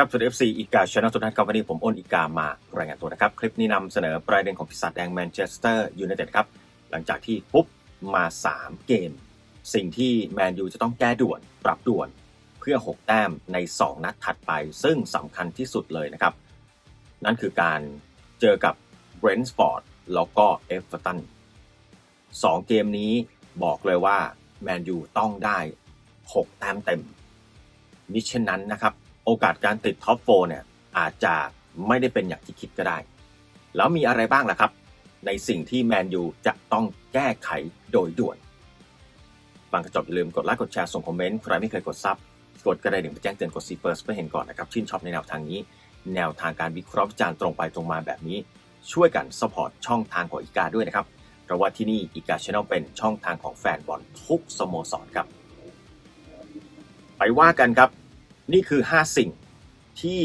ครับสวัสดี FC อีกาชนะทุกท่านครับวันนี้ผมอ้นอีกามารายงานตัวนะครับ คลิปนี้นำเสนอประเด็นของพิศาจแดงแมนเชสเตอร์ยูไนเต็ดครับ หลังจากที่ปุ๊บมา 3 เกม สิ่งที่แมนยูจะต้องแก้ด่วนปรับด่วนเพื่อ 6 แต้มใน 2 นัดถัดไป ซึ่งสำคัญที่สุดเลยนะครับ นั่นคือการเจอกับเบรนท์ฟอร์ดแล้วก็เอฟเวอร์ตันสองเกมนี้บอกเลยว่าแมนยูต้องได้ 6 แต้มเต็มมิเช่นนั้นนะครับ โอกาสการติดท็อปโฟเนี่ยอาจจะไม่ได้เป็นอย่างที่คิดก็ได้ แล้วมีอะไรบ้างล่ะครับ ในสิ่งที่แมนยูจะต้องแก้ไขโดยด่วนฟังกระจบอย่าลืมกดไลค์กดแชร์ส่งคอมเมนต์ใครไม่เคยกดซับกดกระดิ่งไปแจ้งเตือนกดซีเฟิร์สเพื่อเห็นก่อนนะครับชื่นชอบในแนวทางนี้ แนวทางการวิเคราะห์วิจารณ์ตรงไปตรงมาแบบนี้ ช่วยกันสปอร์ตช่องทางของอีกาด้วยนะครับเพราะว่าที่นี่อีกาชแนลเป็นช่องทางของแฟนบอลทุกสโมสรครับ ไปว่ากันครับ นี่คือ 5 สิ่งที่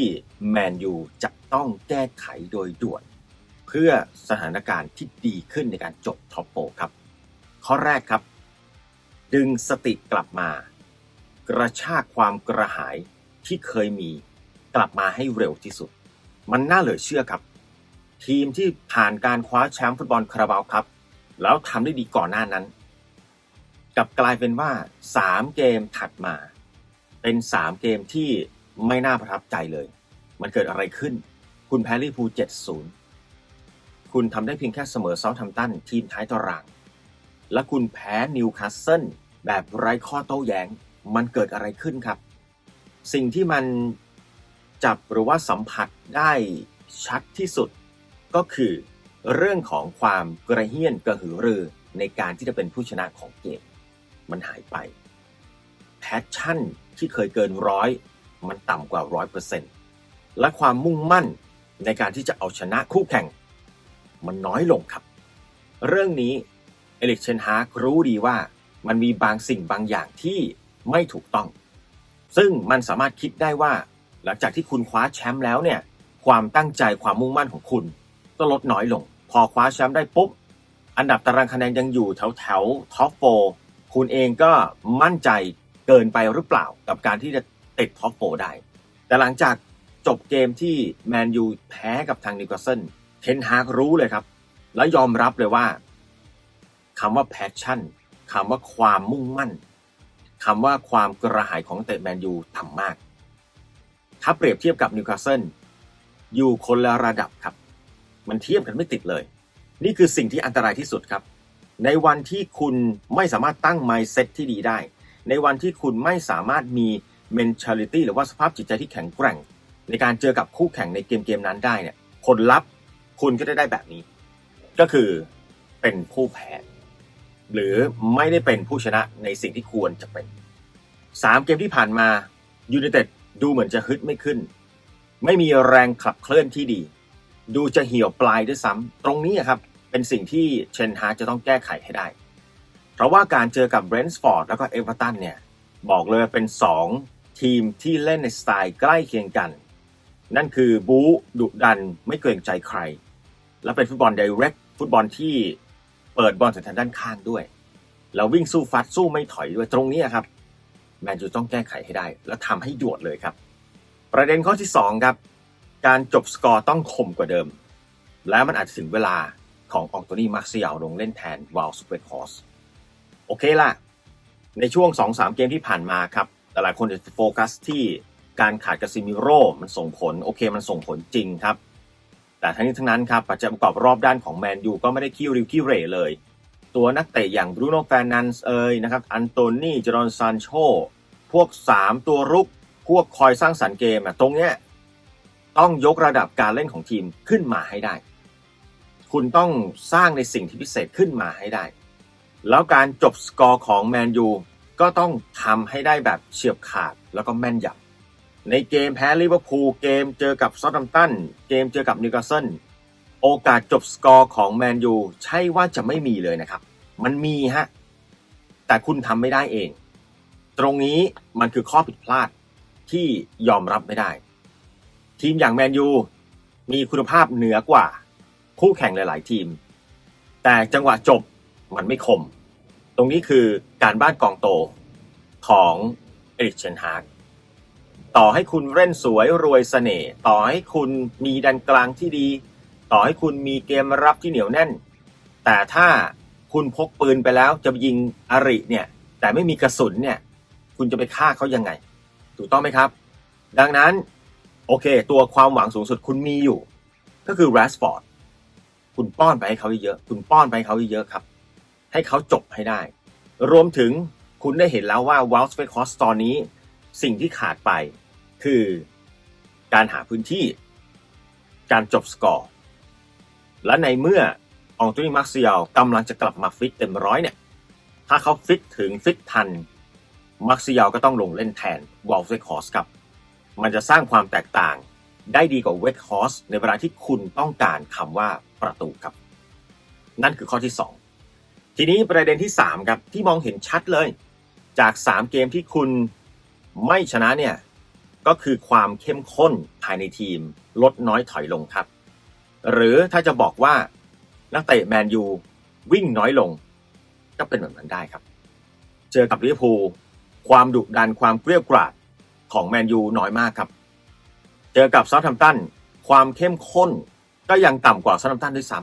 แมนยูจะต้องแก้ไขโดยด่วน เพื่อสถานการณ์ที่ดีขึ้นในการจบท็อปโฟครับ ข้อแรกครับ ดึงสติกลับมา กระชากความกระหายที่เคยมีกลับมาให้เร็วที่สุด มันน่าเหลือเชื่อครับ ทีมที่ผ่านการคว้าแชมป์ฟุตบอลคาราบาวครับ แล้วทำได้ดีก่อนหน้านั้น กลับกลายเป็นว่า 3 เกมถัดมา เป็น3เกมที่ไม่น่าประทับใจเลย มันเกิดอะไรขึ้น คุณแพ้ลิเวอร์พูล7-0คุณทำได้เพียงแค่เสมอเซาท์แฮมตันทีมท้ายตาราง และคุณแพ้นิวคาสเซิลแบบไร้ข้อโต้แย้ง มันเกิดอะไรขึ้นครับ สิ่งที่มันจับหรือว่าสัมผัสได้ชัดที่สุด ก็คือเรื่องของความกระเฮี้ยนกระหือรือในการที่จะเป็นผู้ชนะของเกม มันหายไป แพชชั่นที่เคยเกินร้อยมันต่ำกว่าร้อยเปอร์เซ็นต์และความมุ่งมั่นในการที่จะเอาชนะคู่แข่ง มันน้อยลงครับ เรื่องนี้เอลิกเชนฮาร์กรู้ดีว่ามันมีบางสิ่งบางอย่างที่ไม่ถูกต้อง ซึ่งมันสามารถคิดได้ว่า หลังจากที่คุณคว้าแชมป์แล้วเนี่ย ความตั้งใจความมุ่งมั่นของคุณก็ลดน้อยลง พอคว้าแชมป์ได้ปุ๊บ อันดับตารางคะแนนยังอยู่แถวแถวท็อปโฟคุณเองก็มั่นใจ เกินไปหรือเปล่ากับการที่จะติดท็อปโฟได้ แต่หลังจากจบเกมที่แมนยูแพ้กับทางนิวคาสเซิลเทนฮากรู้เลยครับ และยอมรับเลยว่าคำว่าแพชชั่นคำว่าความมุ่งมั่นคำว่าความกระหายของเตะแมนยูต่ำมาก ถ้าเปรียบเทียบกับนิวคาสเซิลอยู่คนละระดับครับ มันเทียบกันไม่ติดเลย นี่คือสิ่งที่อันตรายที่สุดครับ ในวันที่คุณไม่สามารถตั้ง mindset ที่ดีได้ ในวันที่คุณไม่สามารถมี mentality หรือว่าสภาพจิตใจที่แข็งแกร่ง ในการเจอกับคู่แข่งในเกมเกมนั้นได้เนี่ยผลลัพธ์คุณก็จะได้แบบนี้ ก็คือเป็นผู้แพ้หรือไม่ได้เป็นผู้ชนะในสิ่งที่ควรจะเป็นสามเกมที่ผ่านมายูไนเต็ดดูเหมือนจะฮึดไม่ขึ้น ไม่มีแรงขับเคลื่อนที่ดี ดูจะเหี่ยวปลายด้วยซ้ำตรงนี้ครับเป็นสิ่งที่เชนฮาร์จะต้องแก้ไขให้ได้ เพราะว่าการเจอกับเบรนท์ฟอร์ดแล้วก็เอเวอร์ตันเนี่ย บอกเลยเป็น 2 ทีมที่เล่นในสไตล์ใกล้เคียงกัน นั่นคือบู๊ดุดันไม่เกรงใจใคร และเป็นฟุตบอลไดเรกฟุตบอลที่เปิดบอลถึงทางด้านข้างด้วย แล้ววิ่งสู้ฟัดสู้ไม่ถอยด้วยตรงนี้ครับแมนยูต้องแก้ไขให้ได้ และทำให้ด่วนเลยครับ ประเด็นข้อที่ 2 ครับ การจบสกอร์ต้องคมกว่าเดิม และมันอาจจะถึงเวลาของอองโตนี่มาร์เซียลลงเล่นแทนวาลสเปรดคอส โอเคล่ะ ในช่วง 2-3 เกมที่ผ่านมาครับแต่หลายคนจะโฟกัสที่การขาดกาซิมิโร่มันส่งผล โอเคมันส่งผลจริงครับ แต่ทั้งนี้ทั้งนั้นครับปัจจัยประกอบรอบด้านของแมนยูก็ไม่ได้คิวริวคิวเรเลย ตัวนักเตะอย่างบรูโน่แฟร์นันส์เอยนะครับอันโตนีจอร์นซานโชพวก 3 ตัวรุก พวกคอยสร้างสรรค์เกมอะตรงเนี้ยต้องยกระดับการเล่นของทีมขึ้นมาให้ได้ คุณต้องสร้างในสิ่งที่พิเศษขึ้นมาให้ได้ แล้วการจบสกอร์ของแมนยูก็ต้องทำให้ได้แบบเฉียบขาดแล้วก็แม่นยำในเกมแพ้ลิเวอร์พูลเกมเจอกับซอตแฮมตันเกมเจอกับนิวคาสเซิลโอกาสจบสกอร์ของแมนยูใช่ว่าจะไม่มีเลยนะครับ มันมีฮะ แต่คุณทำไม่ได้เอง ตรงนี้มันคือข้อผิดพลาดที่ยอมรับไม่ได้ ทีมอย่างแมนยูมีคุณภาพเหนือกว่า คู่แข่งหลาย ๆ ทีม แต่จังหวะจบ มันไม่คม ตรงนี้คือการบ้านกองโตของเอริกเชนฮาร์กต่อให้คุณเล่นสวยรวยเสน่ห์ต่อให้คุณมีดันกลางที่ดี ต่อให้คุณมีเกมรับที่เหนียวแน่น แต่ถ้าคุณพกปืนไปแล้วจะยิงอริเนี่ย แต่ไม่มีกระสุนเนี่ย คุณจะไปฆ่าเขายังไง ถูกต้องไหมครับ ดังนั้นโอเค ตัวความหวังสูงสุดคุณมีอยู่ ก็คือแรสฟอร์ดคุณป้อนไปให้เขาเยอะๆคุณป้อนไปให้เขาเยอะๆครับ ให้เขาจบให้ได้ รวมถึงคุณได้เห็นแล้วว่าวอลส์เฟคอสตอนนี้ สิ่งที่ขาดไปคือการหาพื้นที่ การจบสกอร์ และในเมื่ออองตุนีมาร์เซียลกำลังจะกลับมาฟิตเต็มร้อยเนี่ย ถ้าเขาฟิตถึงฟิตทันมาร์เซียลก็ต้องลงเล่นแทนวอลเฟคอสครับ มันจะสร้างความแตกต่างได้ดีกว่าเวคฮอสในเวลาที่คุณต้องการคำว่าประตูครับ นั่นคือข้อที่ 2 ทีนี้ประเด็นที่ 3 ครับ ที่มองเห็นชัดเลย จาก 3 เกมที่คุณไม่ชนะเนี่ย ก็คือความเข้มข้นภายในทีมลดน้อยถอยลงครับ หรือถ้าจะบอกว่านักเตะแมนยูวิ่งน้อยลง ก็เป็นแบบนั้นได้ครับ เจอกับลิเวอร์พูลความดุดันความเกลี้ยกล่อมของแมนยูน้อยมากครับ เจอกับซาท์แฮมตันความเข้มข้นก็ยังต่ำกว่าซาท์แฮมตันด้วยซ้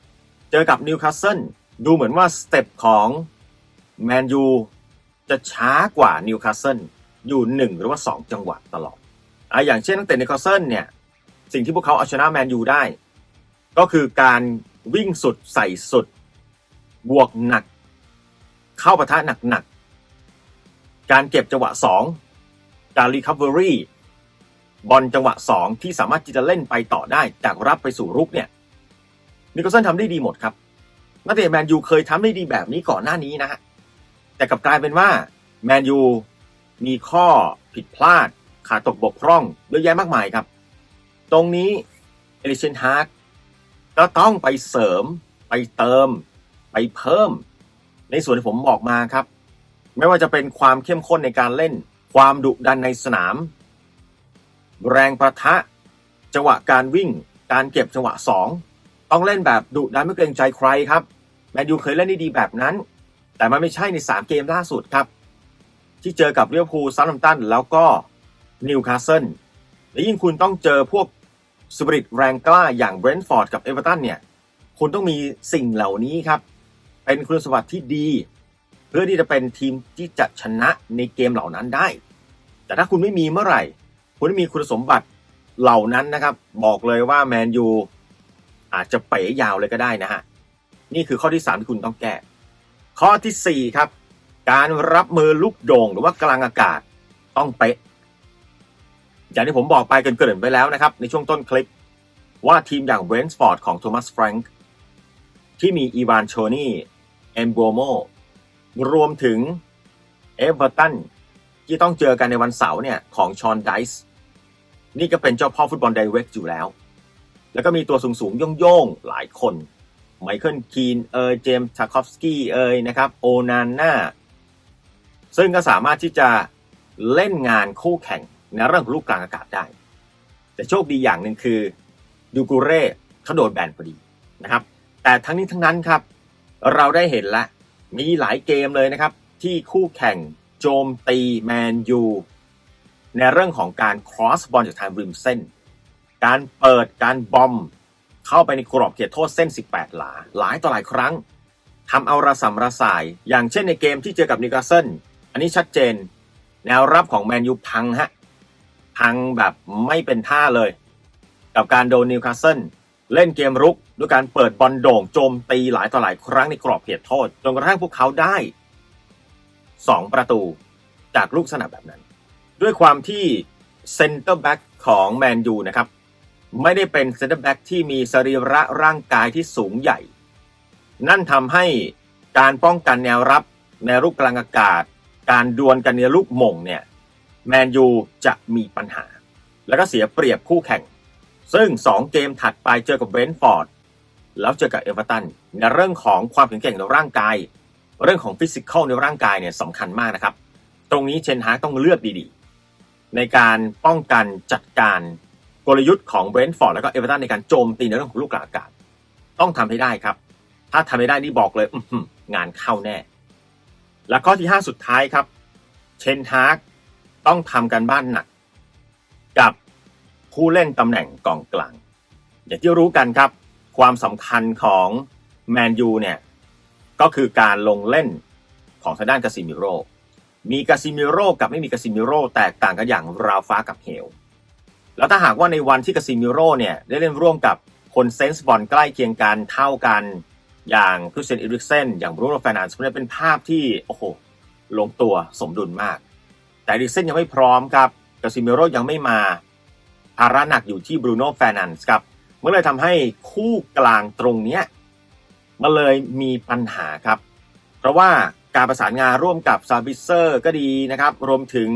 ำเจอกับนิวคาสเซิล ดูเหมือนว่าสเต็ปของแมนยูจะช้ากว่านิวคาสเซิลอยู่หนึ่งหรือว่าสองจังหวะตลอดอะอย่างเช่นตั้งแต่นิวคาสเซิลเนี่ยสิ่งที่พวกเขาเอาชนะแมนยูได้ ก็คือการวิ่งสุดใส่สุด บวกหนัก เข้าปะทะหนักๆการเก็บจังหวะสองการรีคัฟเวอรี่บอลจังหวะ2ที่สามารถที่จะเล่นไปต่อได้จากรับไปสู่รุกเนี่ยนิโคลสันทำได้ดีหมดครับ นักเตะแมนยูเคยทำได้ดีแบบนี้ก่อนหน้านี้นะฮะแต่กลับกลายเป็นว่าแมนยูมีข้อผิดพลาด ขาดตกบกพร่องเยอะแยะมากมายครับ ตรงนี้เอลิเชนฮาร์ดก็ต้องไปเสริม ไปเติม ไปเพิ่ม ในส่วนที่ผมบอกมาครับ ไม่ว่าจะเป็นความเข้มข้นในการเล่น ความดุดันในสนาม แรงประทะ จังหวะการวิ่ง การเก็บจังหวะสองต้องเล่นแบบดุดันไม่เกรงใจใครครับ แมนยูเคยเล่นได้ดีแบบนั้น แต่มันไม่ใช่ใน 3 เกมล่าสุดครับ ที่เจอกับเรียวพูซันลัมตันแล้วก็นิวคาสเซิลและยิ่งคุณต้องเจอพวกสปริตแรงกล้าอย่างเบรนท์ฟอร์ดกับเอเวอร์ตันเนี่ยคุณต้องมีสิ่งเหล่านี้ครับ เป็นคุณสมบัติที่ดี เพื่อที่จะเป็นทีมที่จะชนะในเกมเหล่านั้นได้ แต่ถ้าคุณไม่มีเมื่อไหร่ คุณไม่มีคุณสมบัติเหล่านั้นนะครับ บอกเลยว่าแมนยูอาจจะเป๋ยาวเลยก็ได้นะฮะ นี่คือข้อที่ 3 ที่คุณต้องแก้ ข้อทีสี่ 4 ครับ การรับมือลูกโด่งหรือว่ากลางอากาศต้องเป๊ะอย่างที่ผมบอกไปเกินๆไปแล้วนะครับ ในช่วงต้นคลิปว่าทีมอย่างเบรนท์ฟอร์ดของโทมัสแฟรงค์ที่มีอีวานโชนี่เอมโบโมรวมถึงเอเวอร์ตันที่ต้องเจอกันในวันเสาร์เนี่ยของชอนไดส์นี่ก็เป็นเจ้าพ่อฟุตบอลไดเรกอยู่แล้ว แล้วก็มีตัวสูงๆโย่งๆหลายคน ไมเคิลคีนเอยเจมส์ทาคอฟสกี้เอยนะครับโอนาน่าซึ่งก็สามารถที่จะเล่นงานคู่แข่งในเรื่องลูกกลางอากาศได้ แต่โชคดีอย่างหนึ่งคือดูกูเร่เขาโดนแบนพอดีนะครับ แต่ทั้งนี้ทั้งนั้นครับ เราได้เห็นแล้วมีหลายเกมเลยนะครับ ที่คู่แข่งโจมตีแมนยูในเรื่องของการ cross บอลจากทางริมเส้น การเปิดการบอม เข้าไปในกรอบเขตโทษเส้น 18 หลา หลายต่อหลายครั้งทำเอาระสำระสาย อย่างเช่นในเกมที่เจอกับนิวคาเซิลอันนี้ชัดเจน แนวรับของแมนยูพังฮะ พังแบบไม่เป็นท่าเลย กับการโดนนิวคาสเซิลเล่นเกมรุกด้วยการเปิดบอลโด่งโจมตีหลายต่อหลายครั้งในกรอบเขตโทษ จนกระทั่งพวกเขาได้ 2 ประตูจากลูกสนับแบบนั้น ด้วยความที่เซนเตอร์แบ็กของแมนยูนะครับ ไม่ได้เป็นเซนเตอร์แบ็กที่มีสรีระร่างกายที่สูงใหญ่ นั่นทำให้การป้องกันแนวรับในลูกกลางอากาศ การดวลกันในลูกหม่งเนี่ยแมนยูจะมีปัญหา แล้วก็เสียเปรียบคู่แข่ง ซึ่ง 2 เกมถัดไปเจอกับเบรนท์ฟอร์ดแล้วเจอกับเอเวอร์ตันในเรื่องของความแข็งแกร่งในร่างกาย เรื่องของฟิสิกอลในร่างกายเนี่ยสำคัญมากนะครับ ตรงนี้เชนฮาร์กต้องเลือกดีๆ ในการป้องกันจัดการ กลยุทธ์ของเบรนท์ฟอร์ดแล้วก็เอเวอร์ตันในการโจมตีในเรื่องของลูกกลางอากาศ ต้องทำให้ได้ครับ ถ้าทำไม่ได้นี่บอกเลยอืงานเข้าแน่ และข้อที่ 5 สุดท้ายครับ เชนฮาร์กต้องทำการบ้านหนัก กับผู้เล่นตำแหน่งกองกลาง อย่างที่รู้กันครับ ความสำคัญของแมนยูเนี่ยก็คือการลงเล่นของทางด้านกาซิมิโร่มีกาซิมิโร่กับไม่มีกาซิมิโร่แตกต่างกันอย่างราวฟ้ากับเหว แล้วถ้าหากว่าในวันที่กาซิมิโร่เนี่ยได้เล่นร่วมกับคนเซนส์บอลใกล้เคียงกันเท่ากัน อย่างคริสเซนอิริกเซนอย่างบรูโน่แฟร์นันด์มันเป็นภาพที่โอ้โหลงตัวสมดุลมาก แต่อิริกเซนยังไม่พร้อมครับกาซิมิโร่ยังไม่มาภาระหนักอยู่ที่บรูโน่แฟร์นันด์ครับมันเลยทำให้คู่กลางตรงเนี้ยมันเลยมีปัญหาครับ เพราะว่าการประสานงานร่วมกับซาบิเซอร์ก็ดีนะครับ รวมถึง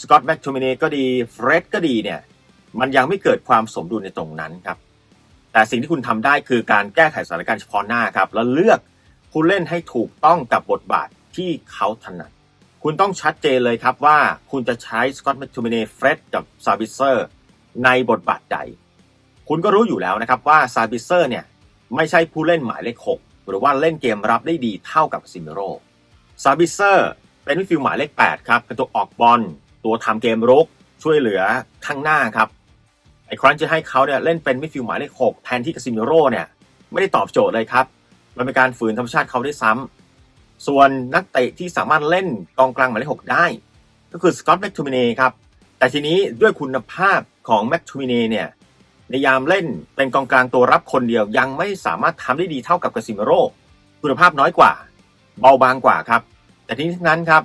สกอตแม็กทูมิเนก็ดีเฟร็ดก็ดีเนี่ยมันยังไม่เกิดความสมดุลในตรงนั้นครับ แต่สิ่งที่คุณทำได้คือการแก้ไขสถานการณ์เฉพาะหน้าครับ แล้วเลือกผู้เล่นให้ถูกต้องกับบทบาทที่เขาถนัด คุณต้องชัดเจนเลยครับว่าคุณจะใช้สกอตแมคทูมิเนเฟร็ดกับซาบิเซอร์ในบทบาทใด คุณก็รู้อยู่แล้วนะครับว่าซาบิเซอร์เนี่ยไม่ใช่ผู้เล่นหมายเลขหกหรือว่าเล่นเกมรับได้ดีเท่ากับซิมิโรซาบิเซอร์เป็นมิฟิลหมายเลข8ครับเป็นตัวออกบอล ตัวทำเกมรุกช่วยเหลือข้างหน้าครับ ไอ้ครั้นจะให้เขาเนี่ยเล่นเป็นมิดฟิลด์หมายเลขหกแทนที่กาซิมิโร่เนี่ยไม่ได้ตอบโจทย์เลยครับ มันเป็นการฝืนธรรมชาติเขาได้ซ้ำส่วนนักเตะที่สามารถเล่นกองกลางหมายเลขหกได้ ก็คือสกอตแมคทูมิเน่ครับ แต่ทีนี้ด้วยคุณภาพของแมคทูมิเน่เนี่ยในยามเล่นเป็นกองกลางตัวรับคนเดียวยังไม่สามารถทำได้ดีเท่ากับกาซิมิโร่คุณภาพน้อยกว่า เบาบางกว่าครับ แต่ทีนี้ทั้งนั้นครับ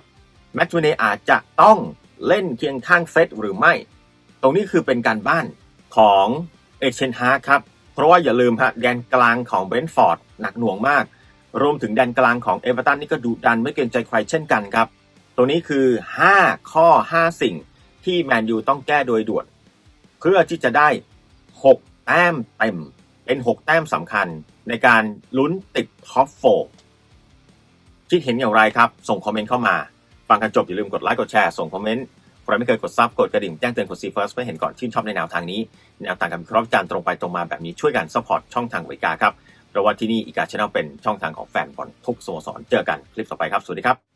แมคทูมิเน่อาจจะต้อง เล่นเคียงข้างเฟสหรือไม่ ตรงนี้คือเป็นการบ้านของเอเชนฮาครับ เพราะว่าอย่าลืมฮะแดนกลางของเบนท์ฟอร์ดหนักหน่วงมาก รวมถึงแดนกลางของเอเวอร์ตันนี่ก็ดุดันไม่เกรงใจใครเช่นกันครับ ตรงนี้คือ 5 ข้อ 5 สิ่งที่แมนยูต้องแก้โดยด่วน เพื่อที่จะได้ 6 แต้มเต็ม เป็น 6 แต้มสำคัญในการลุ้นติดท็อปโฟคิดเห็นอย่างไรครับ ส่งคอมเมนต์เข้ามา ฟังกันจบอย่าลืมกดไลค์กดแชร์ส่งคอมเมนต์ใครไม่เคยกดซับกดกระดิ่งแจ้งเตือนกดซีเฟิร์สเพื่อเห็นก่อนชื่นชอบในแนวทางนี้แนวทางการวิเคราะห์จารณ์ตรงไปตรงมาแบบนี้ช่วยกันซัพพอร์ตช่องทางวิกาครับเพราะว่าที่นี่อีกาชแนลเป็นช่องทางของแฟนบอลทุกสโมสรเจอกันคลิปต่อไปครับสวัสดีครับ